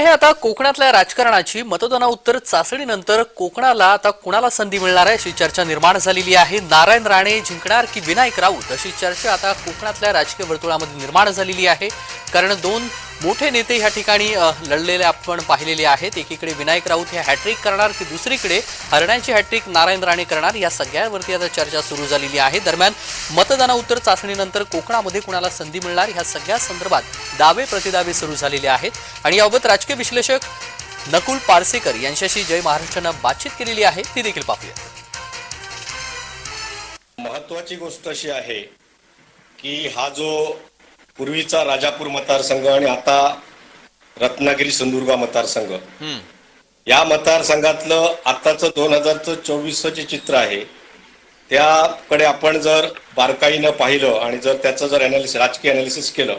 हे आता कोकणातल्या राजकारणाची मतदाना उत्तर चाचणीनंतर कोकणाला आता कुणाला संधी मिळणार आहे अशी चर्चा निर्माण झालेली आहे. नारायण राणे जिंकणार की विनायक राऊत अशी चर्चा आता कोकणातल्या राजकीय वर्तुळामध्ये निर्माण झालेली आहे. कारण दोन मोठे नेते ह्या ठिकाणी लढलेले आपण पाहिलेले आहेत. एकीकडे विनायक राऊत हे हॅट्रिक करणार की दुसरीकडे हरण्याची हॅट्रिक नारायण राणे करणार या सगळ्यावरती आता चर्चा सुरू झालेली आहे. दरम्यान मतदानाउत्तर चाचणीनंतर कोकणामध्ये कुणाला संधी मिळणार ह्या सगळ्या संदर्भात दावे प्रतिदावे सुरू झालेले आहेत. आणि याबाबत राजकीय विश्लेषक नकुल पारसेकर यांच्याशी जय महाराष्ट्रानं बातचीत केलेली आहे. ती देखील पाहूया. महत्वाची गोष्ट अशी आहे की हा जो पूर्वीचा राजापूर मतदारसंघ आणि आता रत्नागिरी सिंधुदुर्ग मतदारसंघ. या मतदारसंघातलं आताचं दोन हजारचं चोवीसचं जे चित्र आहे त्याकडे आपण जर बारकाईनं पाहिलं आणि जर त्याचं जर अनालिसिस राजकीय अनालिसिस केलं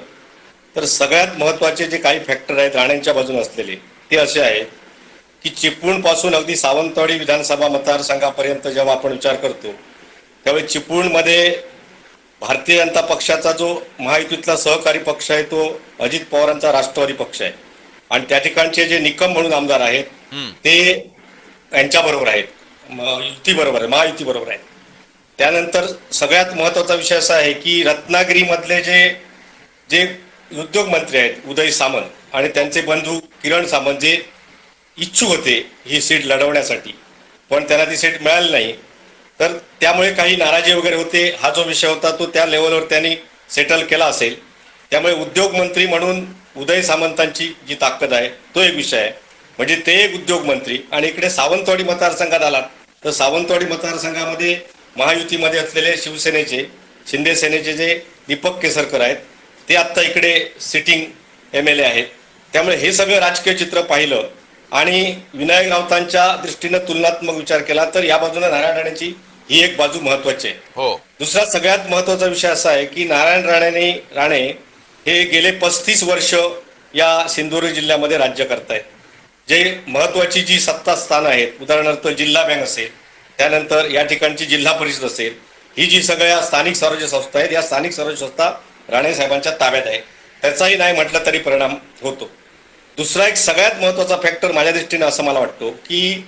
तर सगळ्यात महत्त्वाचे जे काही फॅक्टर आहेत राण्यांच्या बाजूने असलेले ते असे आहेत की चिपळूणपासून अगदी सावंतवाडी विधानसभा मतदारसंघापर्यंत जेव्हा आपण विचार करतो त्यावेळी चिपळूणमध्ये भारतीय जनता पक्षाचा जो महायुतीतला सहकारी पक्ष आहे तो अजित पवारांचा राष्ट्रवादी पक्ष आहे. आणि त्या ठिकाणचे जे निकम म्हणून आमदार आहेत ते यांच्या बरोबर आहेत. युती बरोबर आहे महायुती बरोबर आहेत त्यानंतर सगळ्यात महत्त्वाचा विषय असा आहे की रत्नागिरीमधले जे जे उद्योग मंत्री आहेत उदय सामंत आणि त्यांचे बंधू किरण सामंत जे इच्छुक होते ही सीट लढवण्यासाठी. पण त्यांना ती सीट मिळाली नाही. तर त्यामुळे काही नाराजी वगैरे होते. हा जो विषय होता तो त्या लेवलवर त्यांनी सेटल केला असेल. त्यामुळे उद्योगमंत्री म्हणून उदय सामंतांची जी ताकद आहे तो एक विषय आहे. म्हणजे ते एक उद्योगमंत्री आणि इकडे सावंतवाडी मतदारसंघात आलात. तर सावंतवाडी मतदारसंघामध्ये महायुतीमध्ये असलेले शिवसेनेचे शिंदे सेनेचे जे दीपक केसरकर आहेत ते आत्ता इकडे सिटिंग एम एल ए आहेत. त्यामुळे हे सगळं राजकीय चित्र पाहिलं आणि विनायक राऊतांच्या दृष्टीनं तुलनात्मक विचार केला तर या बाजूने नारायण राणेची ही एक बाजू महत्वाची आहे. हो. दुसरा सगळ्यात महत्त्वाचा विषय असा आहे की नारायण राणेने राणे हे गेले पस्तीस वर्ष या सिंधुदुर्ग जिल्ह्यामध्ये राज्य करतायत. जे महत्वाची जी सत्ता स्थान आहेत उदाहरणार्थ जिल्हा बँक असेल त्यानंतर या ठिकाणची जिल्हा परिषद असेल ही जी सगळ्या स्थानिक स्वराज्य संस्था आहेत या स्थानिक स्वराज्य संस्था राणे साहेबांच्या ताब्यात आहे. त्याचाही नाही म्हटलं तरी परिणाम होतो. दुसरा एक सगळ्यात महत्त्वाचा फॅक्टर माझ्या दृष्टीने असं मला वाटतो की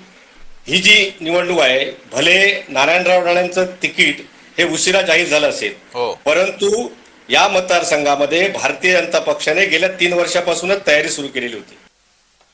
ही जी निवडणूक आहे भले नारायणराव राणेंचं तिकीट हे उशिरा जाहीर झालं असेल हो. परंतु या मतदारसंघामध्ये भारतीय जनता पक्षाने गेल्या तीन वर्षापासूनच तयारी सुरू केलेली होती